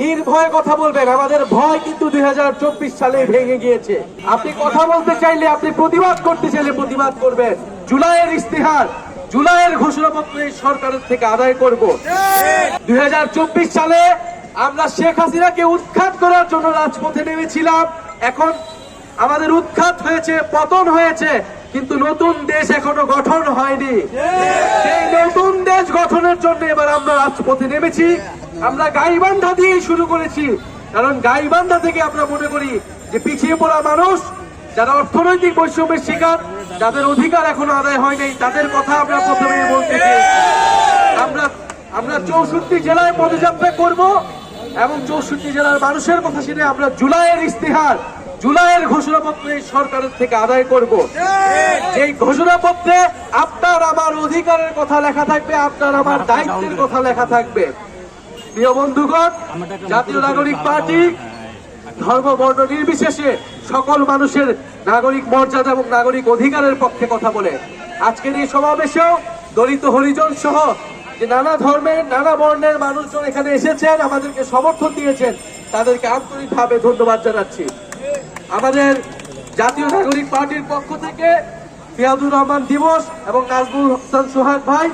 নির্ভয়ে কথা বলবেন। আমাদের ভয় কিন্তু দুই সালে ভেঙে গিয়েছে। আপনি কথা বলতে চাইলে আপনি প্রতিবাদ করতে চাইলে প্রতিবাদ করবেন। জুলাইয়ের ইস্তেহার জুলাইয়ের ঘোষণাপত্র এই সরকারের থেকে আদায় করব। দুই সালে আমরা শেখ হাসিনাকে উৎখাত করার জন্য রাজপথে নেমেছিলাম। এখন আমাদের উৎখাত হয়েছে পতন হয়েছে কিন্তু নতুন দেশ এখনও গঠন হয়নি। সেই নতুন দেশ গঠনের জন্য এবার আমরা রাজপথে নেমেছি। আমরা গাইবান্ধা দিয়ে শুরু করেছি। কারণ গাইবান্ধা থেকে আমরা মনে করি যে পিছিয়ে পড়া মানুষ, যারা অর্থনৈতিক বৈষম্যের শিকার, যাদের অধিকার এখনও আদায় হয় নাই, তাদের কথা আমরা প্রথমে বলতে আমরা আমরা চৌষট্টি জেলায় পদযাত্রা করব এবং চৌষট্টি জেলার মানুষের কথা শুনে আমরা জুলাইয়ের ইস্তেহার জুলাইয়ের ঘোষণাপত্র এই সরকারের থেকে আদায় করব। যেই ঘোষণাপত্রে আপনার আমার অধিকারের কথা লেখা থাকবে, আপনার আমার দায়িত্বের কথা লেখা থাকবে। প্রিয় বন্ধুগণ, জাতীয় নাগরিক পার্টি ধর্ম বর্ণ নির্বিশেষে সকল মানুষের নাগরিক মর্যাদা এবং নাগরিক অধিকারের পক্ষে কথা বলে। আজকের এই সমাবেশেও দলিত হরিজন সহ যে নানা ধর্মের, নানা বর্ণের মানুষজন এখানে এসেছেন, আমাদেরকে সমর্থন দিয়েছেন, তাদেরকে আন্তরিকভাবে ধন্যবাদ জানাচ্ছি। আমাদের জাতীয় নাগরিক পার্টির পক্ষ থেকে ফিয়াদুর রহমান দিবস এবং নাজমুল হাসান সোহাগ ভাই,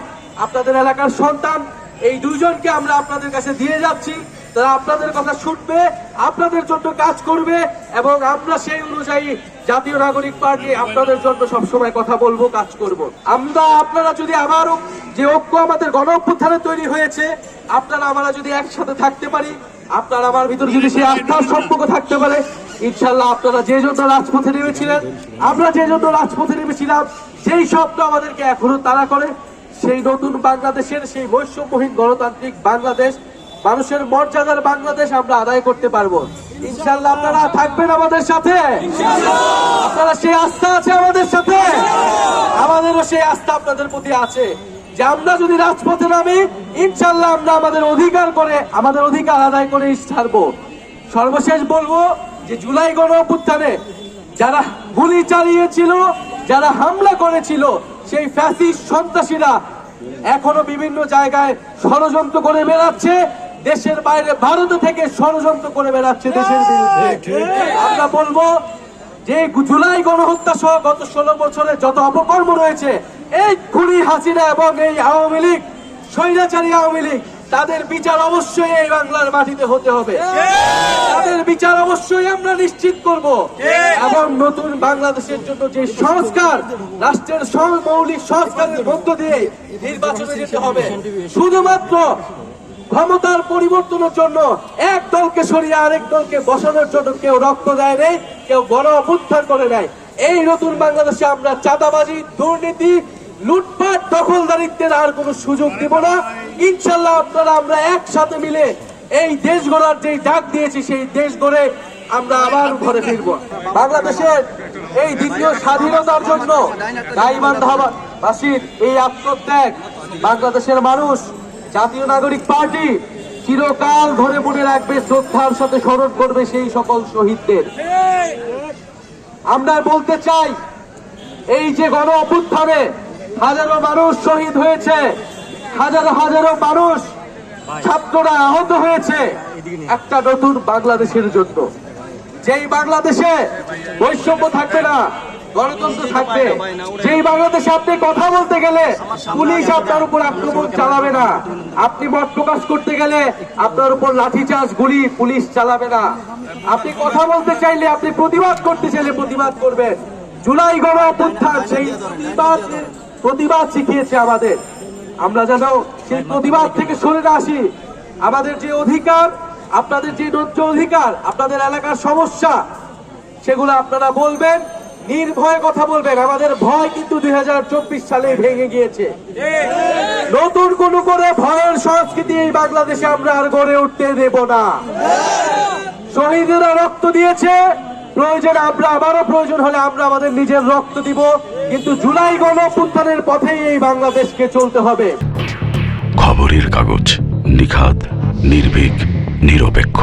আপনাদের এলাকার সন্তান এই দুইজনকে আমরা আপনাদের কাছে দিয়ে যাচ্ছি তারা আপনাদের কথা শুনবে, আপনাদের জন্য কাজ করবে এবং আমরা সেই অনুযায়ী জাতীয় নাগরিক পার্টি আপনাদের জন্য সবসময় কথা বলব, কাজ করব। আমরা, আপনারা যদি আবারও যে ঐক্য আমাদের গণ অভ্যুত্থানে তৈরি হয়েছে, আপনারা, আমরা যদি একসাথে থাকতে পারি, আপনার আমার ভিতরে যদি সেই আস্থার সম্পর্ক থাকতে পারে ইনশাল্লাহ আপনারা যে জন্য রাজপথে নেমেছিলেন, আমরা যে জন্য রাজপথে নেমেছিলাম, সেই স্বপ্ন আমাদেরকে এখনও তারা করে সেই নতুন বাংলাদেশের সেই বৈষম্যহীন গণতান্ত্রিক বাংলাদেশ, মানুষের মর্যাদার বাংলাদেশ আমরা আদায় করতে পারব। ইনশাল্লাহ আপনারা থাকবেন আমাদের সাথে। আপনারা সেই আস্থা আছে আমাদের সাথে। আমাদেরও সেই আস্থা আপনাদের প্রতি আছে যে আমরা যদি রাজপথে নামি ইনশাল্লাহ আমরা আমাদের অধিকার করে, আমাদের অধিকার আদায় করে ছাড়বো। সর্বশেষ বলব যে জুলাই গণ অভ্যুত্থানে যারা গুলি চালিয়েছিল, যারা হামলা করেছিল সেই ফ্যাসিস সন্ত্রাসীরা এখনও বিভিন্ন জায়গায় ষড়যন্ত্র করে বেড়াচ্ছে দেশের বাইরে ভারত থেকে ষড়যন্ত্র করে বেড়াচ্ছে দেশের বিরুদ্ধে। আমরা বলব যে জুলাই গণহত্যা সহ গত ষোলো বছরে যত অপকর্ম রয়েছে এই খুনি হাসিনা এবং এই আওয়ামী লীগ স্বৈরাচারী আওয়ামী লীগ তাদের বিচার অবশ্যই এই বাংলার মাটিতে হতে হবে। তাদের বিচার অবশ্যই আমরা নিশ্চিত করব। এবং নতুন বাংলাদেশের জন্য যে সংস্কার রাষ্ট্রের মৌলিক সংস্কারের মধ্য দিয়ে নির্বাচনে যেতে হবে। শুধুমাত্র ক্ষমতার পরিবর্তনের জন্য এক দলকে সরিয়ে আরেক দলকে বসানোর জন্য কেউ রক্ত দেয় নেই কেউ গণ অভ্যুত্থান করে নেয় এই নতুন বাংলাদেশে আমরা চাঁদাবাজি দুর্নীতি লুটপাট দখলদারিত্বের আর কোনো সুযোগ দিব না। ইনশাল্লাহ আপনারা আমরা একসাথে মিলে এই দেশ গড়ার যে ডাক দিয়েছি, সেই দেশ গড়ে আমরা আবার ঘরে ফিরব। বাংলাদেশের এই দ্বিতীয় স্বাধীনতার জন্য গাইবান্ধাবাসীর এই আত্মত্যাগ বাংলাদেশের মানুষ, জাতীয় নাগরিক পার্টি চিরকাল ধরে মনে রাখবে, শ্রদ্ধার সাথে স্মরণ করবে সেই সকল শহীদদের। আমরা বলতে চাই, এই যে গণ অভ্যুত্থানে হাজারো মানুষ শহীদ হয়েছে। হাজারো হাজারো মানুষ ছাত্ররা আহত হয়েছে। একটা নতুন বাংলাদেশের জন্য। যেই বাংলাদেশে বৈষম্য থাকবে না, গণতন্ত্র থাকবে, যেই বাংলাদেশে আপনি কথা বলতে গেলে পুলিশ আপনার উপর আক্রমণ চালাবে না। আপনি মত প্রকাশ করতে গেলে আপনার উপর লাঠিচার্জ, গুলি, পুলিশ চালাবে না। আপনি কথা বলতে চাইলে আপনি প্রতিবাদ করতে চাইলে প্রতিবাদ করবেন। জুলাই গণ অভ্যুত্থান সেই প্রতিবাদ শিখিয়েছে আমাদের। আমরা যেন সেই প্রতিবাদ থেকে সরে আসি। আমাদের যে অধিকার, আপনাদের যে ন্যায্য অধিকার, আপনাদের এলাকার সমস্যা, সেগুলো আপনারা বলবেন, নির্ভয়ে কথা বলবেন। আমাদের ভয় কিন্তু দুই হাজার চব্বিশ সালে ভেঙে গিয়েছে। নতুন কোন করে ভয়ের সংস্কৃতি এই বাংলাদেশে আমরা আর গড়ে উঠতে দেব না। শহীদেরা রক্ত দিয়েছে প্রয়োজন আমরা আবারও প্রয়োজন হলে আমরা আমাদের নিজের রক্ত দিব। কিন্তু জুলাই গণ অভ্যুত্থানের পথেই এই বাংলাদেশকে চলতে হবে। খবরের কাগজ নিখাত নির্ভীক, নিরপেক্ষ।